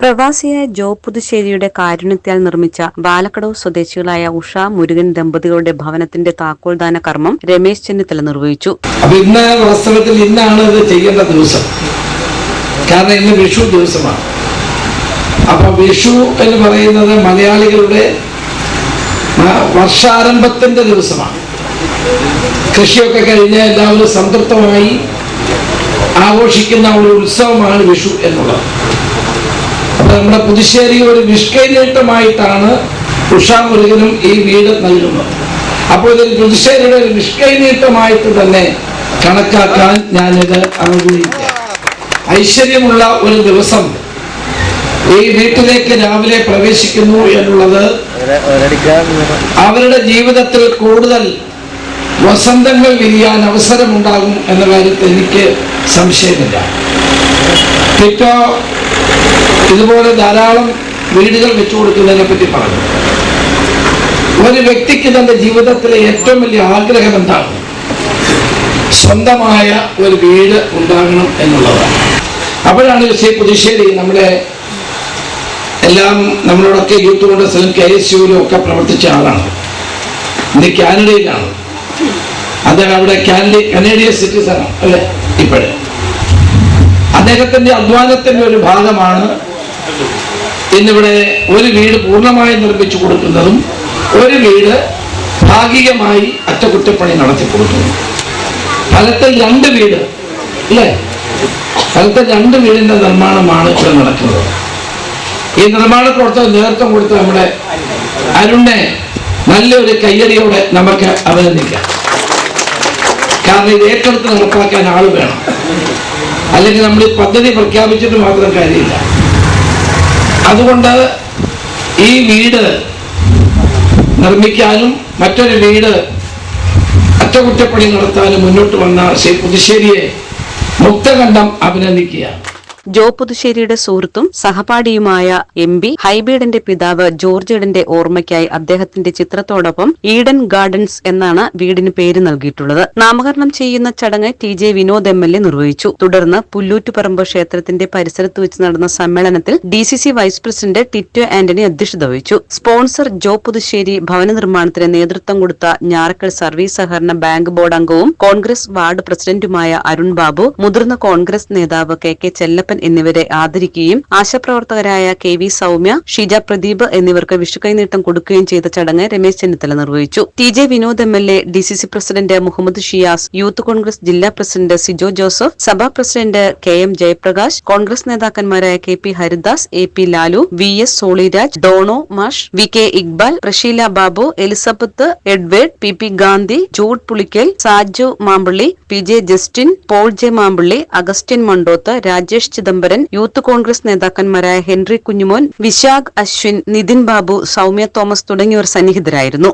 പ്രവാസിയായ ജോ പുതുശ്ശേരിയുടെ കാരുണ്യത്താൽ നിർമ്മിച്ച ബാലക്കടവ് സ്വദേശികളായ ഉഷ മുരുകൻ ദമ്പതികളുടെ ഭവനത്തിന്റെ താക്കോൽദാന കർമ്മം രമേശ് ചെന്നിത്തല നിർവഹിച്ചു. ഇന്ന് വാസ്തവത്തിൽ ഇന്നാണ് ഇത് ചെയ്യേണ്ട ദിവസം. കാരണം ഇന്ന് വിഷു ദിവസമാണ്. അപ്പൊ വിഷു എന്ന് പറയുന്നത് മലയാളികളുടെ വർഷാരംഭത്തിന്റെ ദിവസമാണ്. കൃഷിയൊക്കെ കഴിഞ്ഞ് എല്ലാവരും സംതൃപ്തമായി ആഘോഷിക്കുന്ന ഒരു ഉത്സവമാണ് വിഷു എന്നുള്ളത്. നമ്മുടെ പുതുശ്ശേരി ഒരു നിഷ്കൈനീട്ടമായിട്ടാണ് ഉഷാ മുരുകനും ഈ വീട് നൽകുന്നത്. അപ്പോൾ ഇതൊരു പുതുശ്ശേരിയുടെ ഒരു നിഷ്കൈനീട്ടമായിട്ട് തന്നെ കണക്കാക്കാൻ ഞാനിത് അനുകൂലിക്കാം. ഐശ്വര്യമുള്ള ഒരു ദിവസം ഈ വീട്ടിലേക്ക് രാവിലെ പ്രവേശിക്കുന്നു എന്നുള്ളത് അവരുടെ ജീവിതത്തിൽ കൂടുതൽ വസന്തങ്ങൾ വിരിയാൻ അവസരമുണ്ടാകും എന്ന കാര്യത്തിൽ എനിക്ക് സംശയമില്ല. ടിറ്റോ ഇതുപോലെ ധാരാളം വീടുകൾ വെച്ചു കൊടുക്കുന്നതിനെ പറ്റി പറഞ്ഞു. ഒരു വ്യക്തിക്ക് തന്റെ ജീവിതത്തിലെ ഏറ്റവും വലിയ ആഗ്രഹം എന്താണ്? സ്വന്തമായ ഒരു വീട് ഉണ്ടാകണം എന്നുള്ളതാണ്. അപ്പോഴാണ് ശ്രീ പുതുശ്ശേരി നമ്മുടെ എല്ലാം നമ്മളോടൊക്കെ യൂത്ത് കോൺഗ്രസിലും കെ എസ് യുവിലും ഒക്കെ പ്രവർത്തിച്ച ആളാണ്. ഇന്ന് കാനഡയിലാണ്. അദ്ദേഹം അവിടെ കാനഡ കനേഡിയൻ സിറ്റിസൺ അല്ലേ? ഇപ്പോഴേ. അദ്ദേഹത്തിന്റെ അധ്വാനത്തിന്റെ ഒരു ഭാഗമാണ് ഇന്നിവിടെ ഒരു വീട് പൂർണമായി നിർമ്മിച്ചു കൊടുക്കുന്നതും ഒരു വീട് ഭാഗികമായി അറ്റകുറ്റപ്പണി നടത്തി കൊടുക്കുന്നു ഫലത്തിൽ രണ്ട് വീട് അല്ലേ ഫലത്തിൽ രണ്ട് വീടിന്റെ നിർമ്മാണമാണ് ഇവിടെ നടക്കുന്നത്. ഈ നിർമ്മാണ പ്രവർത്തനം നേതൃത്വം കൊടുത്ത നമ്മുടെ അരുണിനെ നല്ലൊരു കയ്യടിയോടെ നമുക്ക് അഭിനന്ദിക്കാം. കാരണം ഇത് ഏറ്റെടുത്ത് നടപ്പാക്കാൻ ആൾ വേണം. അല്ലെങ്കിൽ നമ്മൾ ഈ പദ്ധതി പ്രഖ്യാപിച്ചിട്ട് മാത്രം കാര്യമില്ല. അതുകൊണ്ട് ഈ വീട് നിർമ്മിക്കാനും മറ്റൊരു വീട് അറ്റകുറ്റപ്പണി നടത്താനും മുന്നോട്ട് വന്ന ശ്രീ പുതുശ്ശേരിയെ മുക്തകണ്ഠം അഭിനന്ദിക്കുക ജോ പുതുശ്ശേരിയുടെ സുഹൃത്തും സഹപാഠിയുമായ എം പി ഹൈബീഡിന്റെ പിതാവ് ജോർജിയുടെ ഓർമ്മയ്ക്കായി അദ്ദേഹത്തിന്റെ ചിത്രത്തോടൊപ്പം ഈഡൻ ഗാർഡൻസ് എന്നാണ് വീടിന് പേര് നൽകിയിട്ടുള്ളത്. നാമകരണം ചെയ്യുന്ന ചടങ്ങ് T J Vinod M L A നിർവഹിച്ചു. തുടർന്ന് പുല്ലൂറ്റുപറമ്പ് ക്ഷേത്രത്തിന്റെ പരിസരത്ത് വെച്ച് നടന്ന സമ്മേളനത്തിൽ D C C vice president Tito Antony അധ്യക്ഷത വഹിച്ചു. സ്പോൺസർ ജോ പുതുശ്ശേരി ഭവന നിർമ്മാണത്തിന് നേതൃത്വം കൊടുത്ത ഞാറക്കൽ സർവീസ് സഹകരണ ബാങ്ക് ബോർഡ് അംഗവും കോൺഗ്രസ് വാർഡ് പ്രസിഡന്റുമായ അരുൺ ബാബു മുതിർന്ന കോൺഗ്രസ് നേതാവ് കെ കെ ചെല്ലപ്പൻ എന്നിവരെ ആദരിക്കുകയും ആശാപ്രവർത്തകരായ കെ വി സൗമ്യ ഷിജ പ്രദീപ് എന്നിവർക്ക് വിഷുക്കൈനീട്ടം കൊടുക്കുകയും ചെയ്ത ചടങ്ങ് രമേശ് ചെന്നിത്തല നിർവഹിച്ചു. T J Vinod M L A D C C president Muhammad Shiyas youth Congress ജില്ലാ പ്രസിഡന്റ് സിജോ ജോസഫ് സഭാ president K M Jayaprakash Congress നേതാക്കന്മാരായ K P Haridas A P Lalu V S Soliraj Dono മാഷ് V K Iqbal Prasheela Babu Elizabeth Edward P P Gandhi Jude Pulickal Saju Mampally P J Justin Paul J Mampally Augustine Mandoth Rajesh Chidambaran youth Congress നേതാക്കന്മാരായ Henry Kunjumon Vishakh Ashwin Nithin Babu Soumya Thomas തുടങ്ങിയവർ സന്നിഹിതരായിരുന്നു.